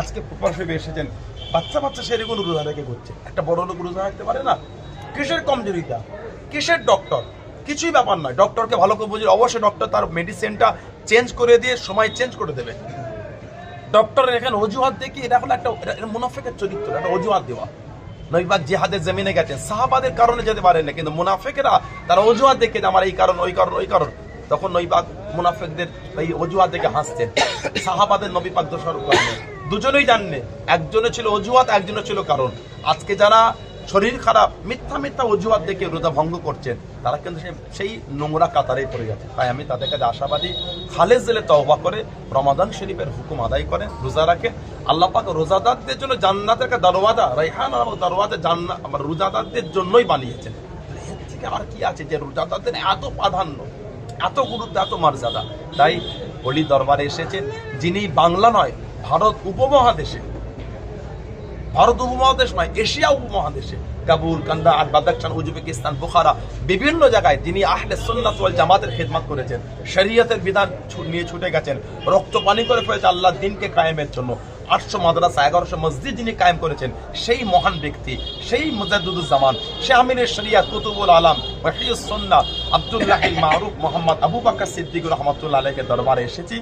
আজকে প্রপার এসেছেন। বাচ্চা বাচ্চা সেরেগুলো রোজা রেখে করছে? একটা বড় লোক রোজা রাখতে পারে না? কিসের কমজোরিটা কিসের ডক্টর কিছুই ব্যাপার নয়। ডক্টরকে ভালো করে বুঝে অবশ্যই ডক্টর তার মেডিসিনটা চেঞ্জ করে দিয়ে সময় চেঞ্জ করে দেবে। ডক্টরের এখানে অজুহাত দেখি, এটা হলো একটা মুনাফেকের চরিত্র, একটা অজুহাত দেওয়া। নইবাক জিহাদের জমিনে গেছেন। সাহাবাদের কারণে যেতে পারেন না, কিন্তু মুনাফেকেরা তারা অজুহাত দেখে আমার এই কারণ, ওই কারণ ওই কারণ। তখন নইবাক মুনাফেকদের এই অজুহাত দেখে হাসছেন। সাহাবাদের নবী পাক দোষারোপ করেন। দুজনেই জাননে একজনে ছিল অজুহাত একজনে ছিল কারণ। আজকে যারা শরীর খারাপ, মিথ্যা মিথ্যা অজুহাত দেখে রোজা ভঙ্গ করছেন, তারা কিন্তু সেই নোংরা কাতারেই পড়ে যাচ্ছে। তাই আমি তাদের কাছে আশাবাদী, খালেজ জেলে তওবা করে রমাদান শরীফের হুকুম আদায় করেন, রোজা রাখেন। আল্লাহ পাক রোজাদারদের জন্য জান্নাতের একটা দরওয়াজা, রাইহান এবং দরওয়াজা জান্নাত আমার রোজাদারদের জন্যই বানিয়েছেন। এর থেকে আর কি আছে যে রোজাদারদের এত প্রাধান্য, এত গুরুত্ব, এত মর্যাদা? তাই হোলি দরবারে এসেছেন, যিনি বাংলা নয় ভারত উপমহাদেশে। ভারত উপমহাদেশ নয়, এশিয়া উপমহাদেশে। কাবুল, কান্দাহার, বাদাকশান, উজবেকিস্তান, বুখারা বিভিন্ন জায়গায় তিনি আহলে সুন্নাত ওয়াল জামাতের খেদমত করেছেন। শরীয়তের বিধান নিয়ে ছুটে গেছেন। রক্ত পানি করে ফেলেছে আল্লাহ দিনকে কায়েমের জন্য। আটশো মাদ্রাসা, এগারোশো মসজিদ যিনি কায়েম করেছেন, সেই মহান ব্যক্তি, সেই মুজাদ্দুজ্জামান সে আমিরের শরিয়াত, কুতুবুল আলম ওয়াহিউসন্না আব্দুল্লাহ মারুফ, মোহাম্মদ আবু বাক্কা সিদ্দিকুর রহমতুল্লাহ আলাইকে দরবারে এসেছি।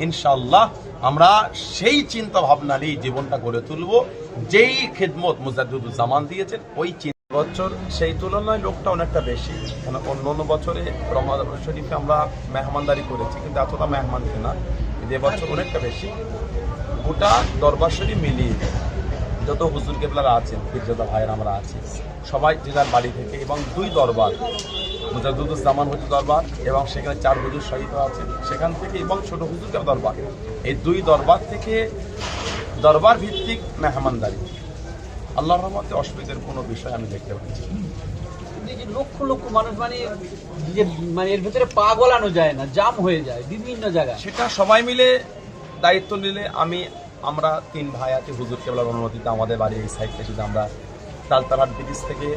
ইনশাআল্লাহ আমরা সেই চিন্তা ভাবনা নিয়ে জীবনটা গড়ে তুলব। যেই খেদমত মুজাদ্দুজ্জামান দিয়েছেন, ওই চিন্তা বছর সেই তুলনায় লোকটা অনেকটা বেশি। মানে অন্য অন্য বছরে রমাদান শরীফে আমরা মেহমানদারি করেছি, কিন্তু এতটা মেহমান না। কিন্তু বছর অনেকটা বেশি। গোটা দরবার শরীফ মিলিয়ে যত হুজুর কেবলারা আছেন পীরজাদা ভাইয়ের আমরা আছি সবাই যে যার বাড়ি থেকে এবং দুই দরবার মুজাদুদ্দুজ্জামান হুজুর দরবার এবং সেখানে চার হুজুর শহীদ আছেন সেখান থেকে এবং ছোট হুজুর হুজুরকে দরবার। এই দুই দরবার থেকে দরবার ভিত্তিক মেহমানদারি। আল্লাহর রহমতে অসুবিধার কোনো বিষয় আমি দেখতে পাচ্ছি। লক্ষ লক্ষ মানুষ মানে যে মানে এর ভিতরে পা গলানো যায় না জাম হয়ে যায় বিভিন্ন জায়গায়? সেটা সবাই মিলে দায়িত্ব নিলে আমি আমরা তিন ভাই আছি, হুজুর কেবলার অনুমতিতে আমাদের বাড়ি এই সাইড থেকে যদি আমরা তালতালার ব্রিজ থেকে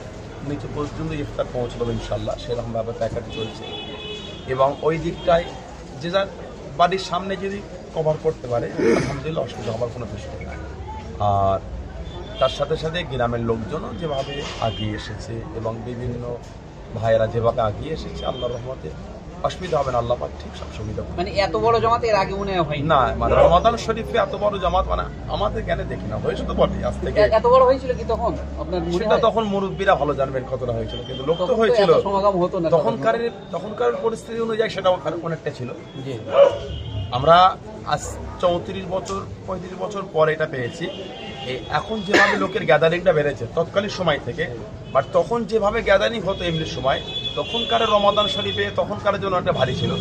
নিচু পর্যন্ত ইফতার পৌঁছে দেবো ইনশাল্লাহ সেরকমভাবে প্যাকেট চলছে। এবং ওই দিকটায় যে যার বাড়ির সামনে যদি কভার করতে পারে, আলহামদুলিল্লাহ অসুবিধা হবার কোনো বিষয় না আর তার সাথে সাথে গ্রামের লোকজনও যেভাবে আগিয়ে এসেছে এবং বিভিন্ন ভাইয়েরা যেভাবে আগিয়ে এসেছে আল্লাহ রহমতে অসুবিধা হবে না আল্লাহ পাক ঠিক সব সুবিধা। মানে এত বড় জমাতে এর আগে মনে হয় না মানে রমাদান শরীফে এত বড় জামাত মানে আমাদের জ্ঞানে দেখি না হয়েছে তো বটে আজ থেকে এত বড় হয়েছিল কি তখন? আপনার সেটা তখন মুরব্বীরা ভালো জানবেন কতটা হয়েছিল কিন্তু লোক তো হয়েছিল। সমাগম হতো না তখনকার তখনকার পরিস্থিতি অনুযায়ী সেটা অনেকটা ছিল। জি। আমরা আজ চৌত্রিশ বছর পঁয়ত্রিশ বছর পর এটা পেয়েছি। এখন যেভাবে লোকের গ্যাদারিংটা বেড়েছে, তৎকালীন সময় থেকে বাট তখন যেভাবে গ্যাদারিং হতো এমনি সময়, তখনকার রমাদান শরীফে তখনকার জন্য একটা ভারী ছিল।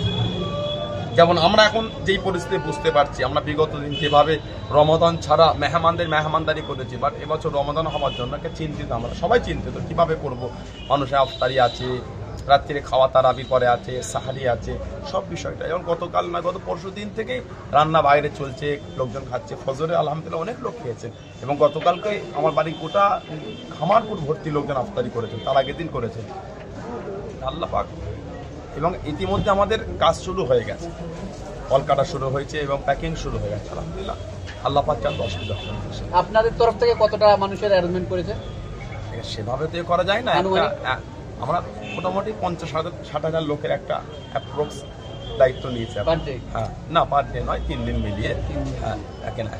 যেমন আমরা এখন যেই পরিস্থিতি বুঝতে পারছি, আমরা বিগত দিন যেভাবে রমাদান ছাড়া মেহমানদের মেহমানদারি করেছি বাট এবছর রমাদান হওয়ার জন্য একটা চিন্তিত আমরা সবাই চিন্তিত, কীভাবে করব? মানুষের আফতারি আছে রাত্রিরে খাওয়া তারাবি পরে আছে সাহারি আছে সব বিষয়টা যেমন গতকাল না গত পরশু দিন থেকেই রান্না বাইরে চলছে লোকজন খাচ্ছে। ফজরে আলহামদুলিল্লাহ অনেক লোক খেয়েছেন। এবং গতকালকে আমার বাড়ি গোটা খামারপুর ভর্তি লোকজন আফতারি করেছেন তার আগের দিন করেছেন। আল্লাহ পাক। এবং ইতিমধ্যে আমাদের কাজ শুরু হয়ে গেছে। কল কাটা শুরু হয়েছে এবং প্যাকিং শুরু হয়ে গেছে আলহামদুলিল্লাহ। আল্লাহ পাক চান অসুবিধা আপনাদের তরফ থেকে কতটা মানুষের অ্যারেঞ্জমেন্ট করেছে? সেভাবে তো করা যায় না। আমরা মোটামুটি পঞ্চাশ হাজার ষাট হাজার লোকের একটা অ্যাপ্রক্স দায়িত্ব নিয়েছে হ্যাঁ না পার ডে নয় তিন দিন মিলিয়ে। হ্যাঁ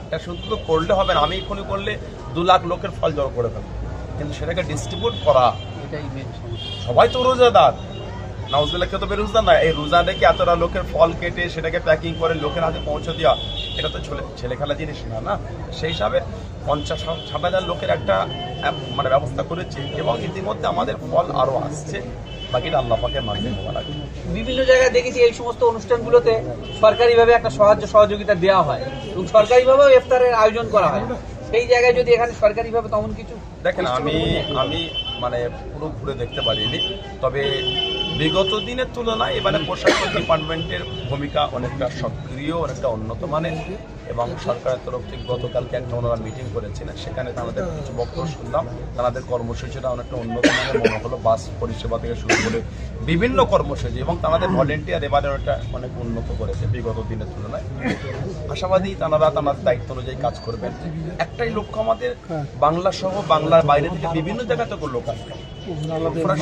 একটা শুধু তো করলে হবে না আমি এক্ষুনি করলে দু লাখ লোকের ফল জড়ো করে ফেলব। কিন্তু সেটাকে ডিস্ট্রিবিউট করা এটাই সবাই তো রোজাদার। নাউজবিল্লাহ কেউ তো বেরোজদার না এই রোজা রেখে এতটা লোকের ফল কেটে সেটাকে প্যাকিং করে লোকের হাতে পৌঁছে দেওয়া? এটা তো ছেলে ছেলে খেলা জিনিস না না? সেই হিসাবে পঞ্চাশ ষাট হাজার লোকের একটা মানে ব্যবস্থা করেছি এবং ইতিমধ্যে আমাদের ফল আরও আসছে। বাকিটা আল্লাহ পাকের মাধ্যমে লাগে বিভিন্ন জায়গায় দেখেছি এই সমস্ত অনুষ্ঠানগুলোতে সরকারিভাবে একটা সাহায্য সহযোগিতা দেওয়া হয় এবং সরকারিভাবেও ইফতারের আয়োজন করা হয়। সেই জায়গায় যদি এখানে সরকারিভাবে তেমন কিছু দেখেন আমি আমি মানে পুরো ঘুরে দেখতে পারিনি তবে বিগত দিনের তুলনায় এবারে প্রশাসন ডিপার্টমেন্টের ভূমিকা অনেকটা সক্রিয় অনেকটা উন্নত মানের। এবং সরকারের তরফ থেকে গতকালকে একটা ওনারা মিটিং করেছিলেন। সেখানে তাদের কিছু বক্তব্য শুনলাম। তাদের কর্মসূচিটা অনেকটা উন্নত মনে হলো বাস পরিষেবা থেকে শুরু করে বিভিন্ন কর্মসূচি এবং তাদের ভলেন্টিয়ার এবারে ওটা অনেক উন্নত করেছে বিগত দিনের তুলনায়। আশাবাদী তারা তাদের দায়িত্ব অনুযায়ী কাজ করবেন। একটাই লক্ষ্য আমাদের বাংলা সহ বাংলার বাইরে থেকে বিভিন্ন জায়গা থেকে লোক আসবে।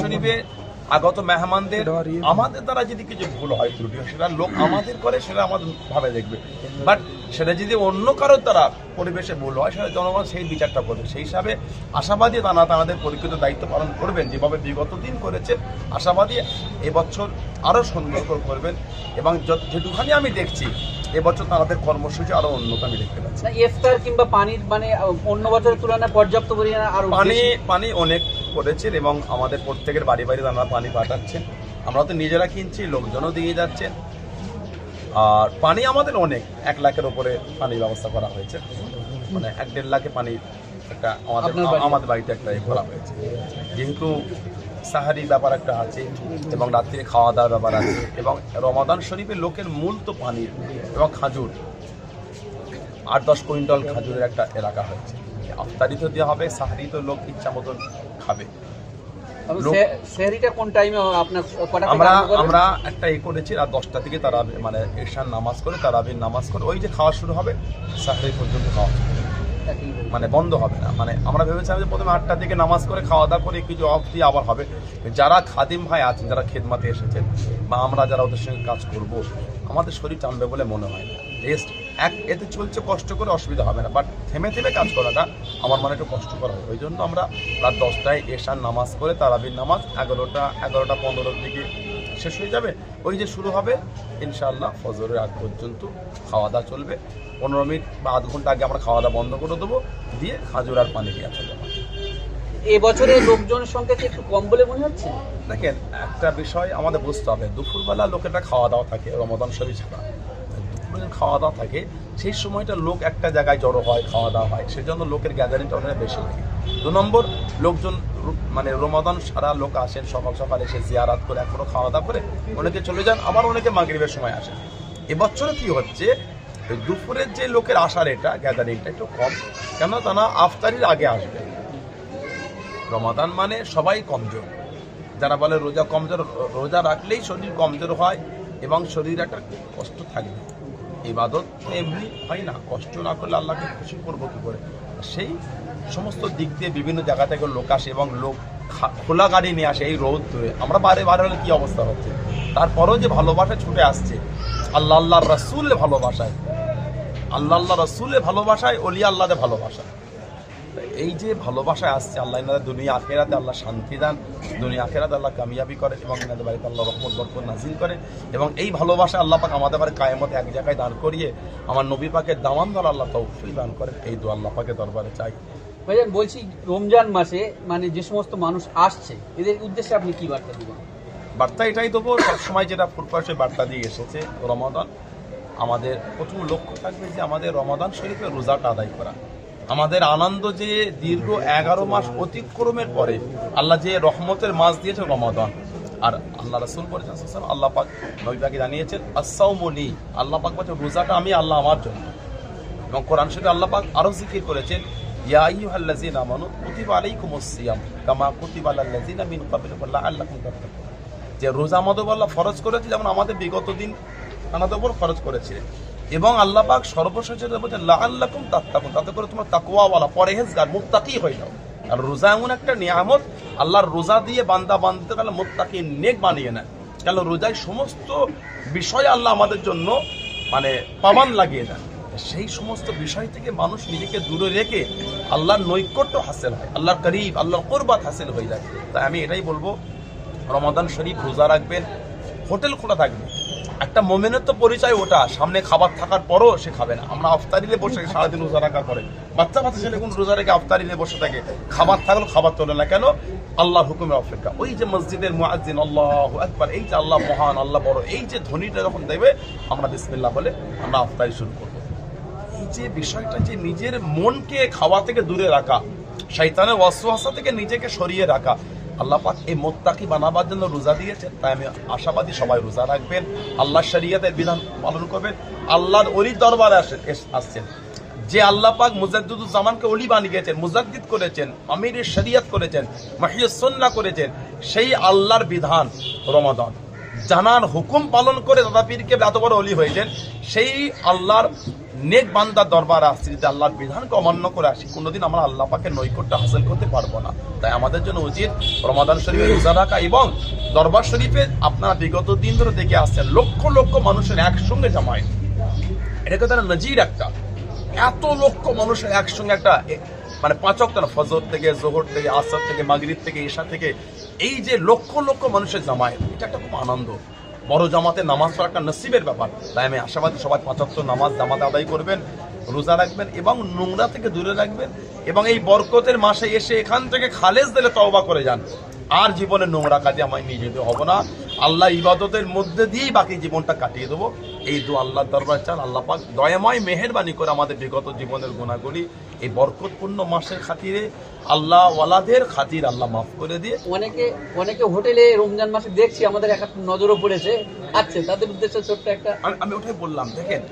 শরীফে আগত মেহমানদের আমাদের দ্বারা যদি কিছু ভুল হয় ত্রুটি হয়, সেটা লোক আমাদের করে সেটা আমাদের ভাবে দেখবে। বাট সেটা যদি অন্য কারোর দ্বারা পরিবেশে ভুল হয় সেটা জনগণ সেই বিচারটা করবে। সেই হিসাবে আশাবাদী তারা তাদের পরীক্ষিত দায়িত্ব পালন করবেন যেভাবে বিগত দিন করেছে আশাবাদী এবছর আরও সুন্দর করে করবেন। এবং যত- যেটুখানি আমি দেখছি এবছর তাদের কর্মসূচি আরও উন্নত আমি দেখতে পাচ্ছি। না ইফতার কিংবা পানির মানে অন্য বছরের তুলনায় পর্যাপ্ত পরিমাণে আরও পানি পানি অনেক করেছেন এবং আমাদের প্রত্যেকের বাড়ি বাড়ি তারা পানি পাঠাচ্ছেন। আমরা তো নিজেরা কিনছি লোকজনও দিয়ে যাচ্ছেন। আর পানি আমাদের অনেক এক লাখের উপরে পানির ব্যবস্থা করা হয়েছে। মানে এক দেড় লাখে পানি একটা আমাদের বাড়িতে? আমাদের বাড়িতে একটা করা হয়েছে। যেহেতু সাহারি ব্যাপার একটা আছে এবং রাত্রে খাওয়া দাওয়ার ব্যাপার আছে এবং রমাদান শরীফের লোকের মূল তো পানির এবং খাজুর। আট দশ কুইন্টাল খাজুরের একটা এলাকা হয়েছে। আফতারি তো দেওয়া হবে সাহারি তো লোক ইচ্ছা মতন খাবে। কোন টাইমে আপনার আমরা আমরা একটা এ করেছি রাত দশটা থেকে তারা মানে এশার নামাজ করে তারাবির নামাজ করে। ওই যে খাওয়া শুরু হবে সাহারি পর্যন্ত খাওয়া মানে বন্ধ হবে না। মানে আমরা ভেবেছিলাম যে প্রথমে আটটা থেকে নামাজ করে খাওয়া দাওয়া করে কিছু অফ দিয়ে আবার হবে। যারা খাদিম ভাই আছেন যারা খেদমাতে এসেছেন বা আমরা যারা ওদের সঙ্গে কাজ করব আমাদের শরীর টানবে বলে মনে হয় না। রেস্ট এক এতে চলছে কষ্ট করে অসুবিধা হবে না বাট থেমে থেমে কাজ করাটা আমার মনে একটু কষ্টকর হয় ওই জন্য আমরা রাত দশটায় এশার নামাজ করে তারাবির নামাজ এগারোটা এগারোটা পনেরোর দিকে শেষ হয়ে যাবে। ওই যে শুরু হবে ইনশাআল্লাহ ফজরের আগ পর্যন্ত খাওয়া দাওয়া চলবে। পনেরো মিনিট বা আধ ঘণ্টা আগে আমরা খাওয়া দাওয়া বন্ধ করে দেবো দিয়ে খাজুর আর পানি দিয়ে চলে যাব। এবছরে লোকজনের সংখ্যা কি একটু কম বলে মনে হচ্ছে? দেখেন একটা বিষয় আমাদের বুঝতে হবে দুপুরবেলা লোকেরা খাওয়া দাওয়া থাকে রমাদান শরীর ছাড়া। দুপুরে খাওয়া দাওয়া থাকে, সেই সময়টা লোক একটা জায়গায় জড়ো হয় খাওয়া দাওয়া হয়, সেজন্য লোকের গ্যাদারিংটা অনেক বেশি লাগে দু নম্বর, লোকজন মানে রমাদান সারা লোক আসেন, সকাল সকাল এসে জিয়ারাত করে, এখনও খাওয়া দাওয়া করে, অনেকে চলে যান, আবার অনেকে মাগরিবের সময় আসেন। এবছরে কি হচ্ছে দুপুরের যে লোকের আসার এটা গ্যাদারিংটা একটু কম কেন তারা আফতারির আগে আসবে। রমাদান মানে সবাই কমজোর। যারা বলে রোজা কমজোর, রোজা রাখলেই শরীর কমজোর হয়, এবং শরীর একটা কষ্ট থাকবে। ইবাদত এমনি হয় না। কষ্ট না করলে আল্লাহকে খুশি করব কী করে? সেই সমস্ত দিক দিয়ে বিভিন্ন জায়গা থেকে লোক আসে এবং লোক খোলা গাড়ি নিয়ে আসে এই রোদ ধরে। আমরা বারে বারে হলে কী অবস্থা হচ্ছে? তারপরেও যে ভালোবাসা ছুটে আসছে, আল্লাহ আল্লাহ রসুলের ভালোবাসায়। আল্লাহ আল্লাহ রসুলের ভালোবাসায় অলিয়া আল্লাহদের ভালোবাসা। এই যে ভালোবাসায় আসছে আল্লাহ ইনাদের দুনিয়া আখেরাতে আল্লাহ শান্তি দান দুনিয়া আখেরাতে আল্লাহ কামিয়াবি করে এবং ইনাদের বাড়িতে আল্লাহ রহমত বরকত নাজিল করে এবং এই ভালোবাসা আল্লাহ পাক আমাদের বাড়ি কায়েমত এক জায়গায় দাঁড় করিয়ে আমার নবী পাকের দামান ধর আল্লাহ তৌফিক দান করেন। এই দু আল্লাহ পাকে দরবারে চাই। ভাইজান বলছি রমজান মাসে মানে যে সমস্ত মানুষ আসছে এদের উদ্দেশ্যে আপনি কি বার্তা দেবেন? বার্তা এটাই দেবো সবসময় যেটা ফুরফাসে বার্তা দিয়ে এসেছে রমাদান আমাদের প্রথম লক্ষ্য থাকবে যে আমাদের রমাদান শরীফের রোজাটা আদায় করা। আমাদের আনন্দ যে দীর্ঘ এগারো মাস অতিক্রমের পরে আল্লাহ যে রহমতের মাস দিয়েছে রমাদান। আর আল্লাহ রসুল বলেছেন আল্লাহ পাক নবী পাকে জানিয়েছেন আসাউমনি আল্লাহ পাক বলছে রোজাটা আমি আল্লাহ আমার জন্য। এবং কোরআন শরীফে আল্লাহ পাক আরও জিকির করেছেন মিন তাত্তাকুন। যে রোজা আমাদের আল্লাহ ফরজ করেছে, যেমন আমাদের বিগত দিন আমাদের উপর ফরজ করেছিলেন এবং আল্লাহ পাক সর্বশেষে বলছেন লাআল্লাকুম তাত্তাকুন, তাতে করে তোমার তাকওয়াওয়ালা, পরহেজগার, মুত্তাকি হয়ে যাও। আর রোজা এমন একটা নিয়ামত, আল্লাহর রোজা দিয়ে বান্দা বান্ধতে গেলে মুত্তাকি নেক বানিয়ে নেয়। কেন রোজায় সমস্ত বিষয় আল্লাহ আমাদের জন্য মানে পাবান লাগিয়ে দেন। সেই সমস্ত বিষয় থেকে মানুষ নিজেকে দূরে রেখে আল্লাহর নৈকট্য হাসিল হয়, আল্লাহর করিব আল্লাহর কোরবাত হাসিল হয়ে যায়। তাই আমি এটাই বলব, রমাদান শরীফ রোজা রাখবেন, হোটেল খোলা থাকবে। একটা মোমেনের তো পরিচয় ওটা। সামনে খাবার থাকার পরও সে খাবে না। আমরা আফতারিলে বসে সারাদিন রোজা রাখার করে। বাচ্চা বাচ্চা ছেলে কোন রোজা রেখে আফতারিলে বসে থাকে? খাবার থাকলেও খাবার তোলে না। কেন? আল্লাহর হুকুমের অপেক্ষা। ওই যে মসজিদের মুয়াজ্জিন, আল্লাহ একবার এই যে আল্লাহ মহান, আল্লাহ বড়, এই যে ধ্বনিটা যখন দেবে আমরা বিসমিল্লাহ বলে আমরা আফতারি শুরু করব। এই যে বিষয়টা যে নিজের মনকে খাওয়া থেকে দূরে রাখা শৈতানের ওয়াসওয়াসা থেকে নিজেকে সরিয়ে রাখা আল্লাহ পাক এই মোত্তাকি বানাবার জন্য রোজা দিয়েছেন, তাই আমি আশাবাদী সবাই রোজা রাখবেন। আল্লাহ শরিয়তের বিধান পালন করবেন। আল্লাহর অলির দরবারে আসেন আসছেন। যে আল্লাহ পাক মুজাদ্দুজ্জামানকে অলি বানিয়েছেন, মুজাদ্দিদ করেছেন, আমিরের শরিয়ত করেছেন মাহিয়সন্না করেছেন, সেই আল্লাহর বিধান রমাদান। জানার হুকুম পালন করে দাদা পীরকে এত বড় অলি হয়েছেন, সেই আল্লাহর নেক বান্দার দরবার আসছি যদি আল্লাহর বিধানকে অমান্য করে আসি, কোনোদিন আমরা আল্লাহ পাকে নৈকট্য হাসিল করতে পারব না। তাই আমাদের জন্য উচিত রমাদান শরীফে রোজা রাখা এবং দরবার শরীফে আপনারা বিগত দিন ধরে দেখে আসছেন, লক্ষ লক্ষ মানুষের একসঙ্গে জামায় এটাকে তারা নজির একটা। এত লক্ষ মানুষের একসঙ্গে একটা মানে পাঁচক না, ফজর থেকে, জোহর থেকে, আসর থেকে, মাগরিব থেকে, ঈশা থেকে, এই যে লক্ষ লক্ষ মানুষের জামায় এটা একটা খুব আনন্দ। বড় জামাতে নামাজ পড়া একটা নসিবের ব্যাপার। তাই আমি আশাবাদী সবাই পাঁচক নামাজ জামাতে আদায় করবেন, রোজা রাখবেন এবং নোংরা থেকে দূরে রাখবেন এবং এই বরকতের মাসে এসে এখান থেকে খালেজ দিলে তওবা করে যান। আর জীবনে নোংরা কাজে আমায় নিয়ে যেতে হবে না। আল্লাহ ইবাদতের মধ্যে দিয়েই বাকি জীবনটা কাটিয়ে দেবো। এই দু আল্লাহ দরবার চান আল্লাহ পাক দয়াময় মেহেরবানি করে আমাদের বিগত জীবনের গুণাগুলি এই বরকতপূর্ণ মাসের খাতিরে আল্লাহ ওয়ালাদের খাতির আল্লাহ মাফ করে দিয়ে অনেকে অনেকে হোটেলে রমজান মাসে দেখছি আমাদের একটা নজরও পড়েছে। আচ্ছা তাদের উদ্দেশ্যে ছোট্ট একটা আমি ওটাই বললাম দেখেন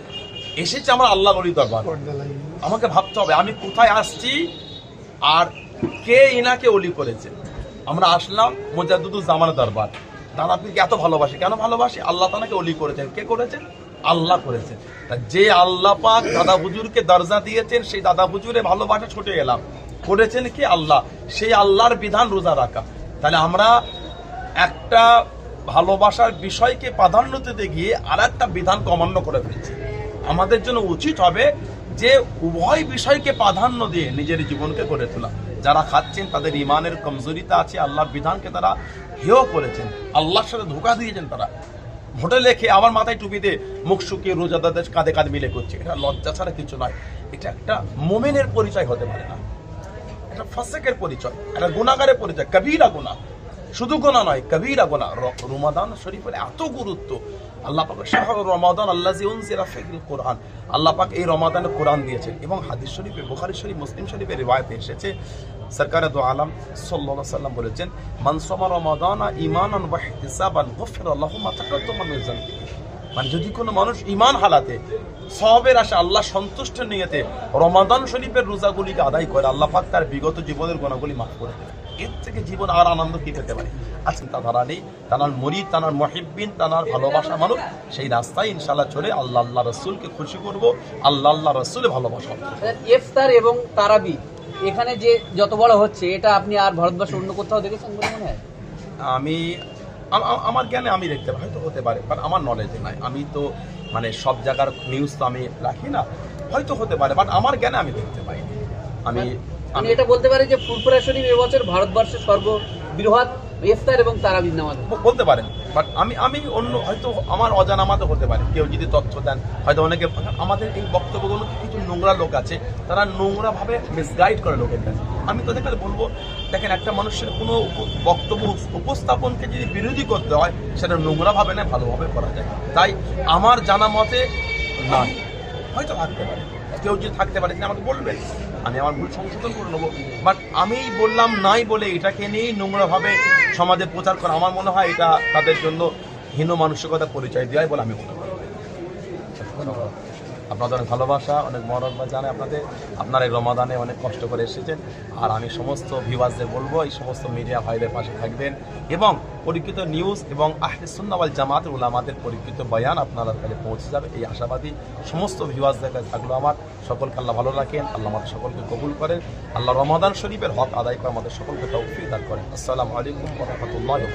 এসেছে আমার আল্লাহ অলি দরবার। আমাকে ভাবতে হবে আমি কোথায় আসছি আর কে ইনাকে অলি করেছে? আমরা আসলাম মোজাদুদুল জামান দরবার। দাদা আপনি এত ভালোবাসি। কেন ভালোবাসি? আল্লাহ তানাকে অলি করেছেন। কে করেছেন? আল্লাহ করেছেন। যে আল্লাহ পাক দাদা হুজুরকে দরজা দিয়েছেন, সেই দাদা হুজুরে ভালোবাসা ছুটে এলাম। করেছেন কি আল্লাহ? সেই আল্লাহর বিধান রোজা রাখা। তাহলে আমরা একটা ভালোবাসার বিষয়কে প্রাধান্য দিতে গিয়ে আর একটা বিধান অমান্য করে ফেলছি। আমাদের জন্য উচিত হবে যে উভয় বিষয়কে প্রাধান্য দিয়ে নিজের জীবনকে গড়ে তোলা। যারা খাচ্ছেন, তাদের ইমানের কমজোরিতা আছে আল্লাহ বিধানকে তারা হেয় করেছেন। আল্লাহর সাথে ধোকা দিয়েছেন তারা। হোটেলে লেখে আমার মাথায় টুপিতে মুখ শুকিয়ে রোজাদাদের কাঁধে কাঁধে মিলে করছে। এটা লজ্জা ছাড়া কিছু নয়। এটা একটা মোমেনের পরিচয় হতে পারে না। এটা ফাসেকের পরিচয় এটা গুণাগারের পরিচয়, কবিরা গুণা শুধু গোনা নয়, কবিরা গোনা রমাদান শরীফের এত গুরুত্ব। আল্লাহ পাক শাহর রমাদান আল্লাহ জিউনজিরা ফিল কোরআন। আল্লাহ পাক এই রমাদানে কোরআন দিয়েছেন এবং হাদিস শরীফে, বুখারী শরীফ, মুসলিম শরীফের রিওয়ায়াতে এসেছে। সরকার দো আলম, সাল্লাল্লাহু সাল্লাম বলেছেন, মান সামা রমাদানা ঈমানান ওয়া ইহতিসাবান গফির আল্লাহু মা তাকাদ্দামা মিন যানবিহি মানে যদি কোনো মানুষ ইমান হালাতে সবের আশা আল্লাহ সন্তুষ্ট নিয়েতে রমাদান শরীফের রোজাগুলিকে আদায় করে, আল্লাহ পাক তার বিগত জীবনের গুণাগুলি মাফ করে দেবে এর থেকে জীবন আর আনন্দ কি পেতে পারে? আছেন তা ধারা নেই। তানার মরিদ তানার মহিব্বিন তানার ভালোবাসা মানুষ। সেই রাস্তায় ইনশাল্লাহ চলে আল্লাহ আল্লাহ রসুলকে খুশি করব আল্লাহ আল্লাহ রসুলে ভালোবাসা ইফতার এবং তারাবি এখানে যে যত বড় হচ্ছে এটা আপনি আর ভারতবর্ষে অন্য কোথাও দেখেছেন বলে মনে হয়? আমি আম- আম- আমার জ্ঞানে আমি দেখতে পাই হয়তো হতে পারে বাট আমার নলেজে নাই। আমি তো মানে সব জায়গার নিউজ তো আমি রাখি না হয়তো হতে পারে বাট আমার জ্ঞানে আমি দেখতে পাই আমি আমি এটা বলতে পারি যে ফুরফুরা শরীফ এবছর ভারতবর্ষের সর্ববৃহৎ ইফতার এবং তারাবির নামাজ বলতে পারেন বাট আমি আমি অন্য, হয়তো আমার অজানা আমাতে হতে পারে, কেউ যদি তথ্য দেন, হয়তো অনেকে, আমাদের এই বক্তব্যগুলো কিছু নোংরা লোক আছে, তারা নোংরাভাবে মিসগাইড করে লোকের কাছে। আমি তো দেখে বলব, দেখেন, একটা মানুষের কোনো বক্তব্য উপস্থাপনকে যদি বিরোধী করতে হয়, সেটা নোংরাভাবে না, ভালোভাবে করা যায়। তাই আমার জানা মতে নাই হয়তো থাকতে পারে। কেউ যদি থাকতে পারে আমাকে বলবেন। আমি আমার ভুল সংশোধন করে নেব। বাট আমি বললাম নাই বলে এটাকে নিয়েই নোংরাভাবে সমাজে প্রচার করা। আমার মনে হয় এটা তাদের জন্য হীন মানসিকতা পরিচয় দেওয়াই বলে আমি মনে করি। আপনাদের ভালোবাসা, অনেক মরকবাদ জানে আপনাদের। আপনারা এই রমাদানে অনেক কষ্ট করে এসেছেন। আর আমি সমস্ত ভিউয়ার্সদের বলব, এই সমস্ত মিডিয়া ভাইদের পাশে থাকবেন এবং পরীক্ষিত নিউজ এবং আহলে সুন্নাওয়াল জামাতের উলামাদের পরীক্ষিত বয়ান আপনার কাছে পৌঁছে যাবে। এই আশাবাদী সমস্ত ভিউয়ার্সদের কাছে থাকল আমার। সকলকে আল্লাহ ভালো রাখেন, আল্লাহ আমাদের সকলকে কবুল করেন। আল্লাহ রমাদান শরীফের হক আদায় করে আমাদের সকলকে তৌফিক দান করেন। আসসালামু আলাইকুম রাহমাতুল্লাহি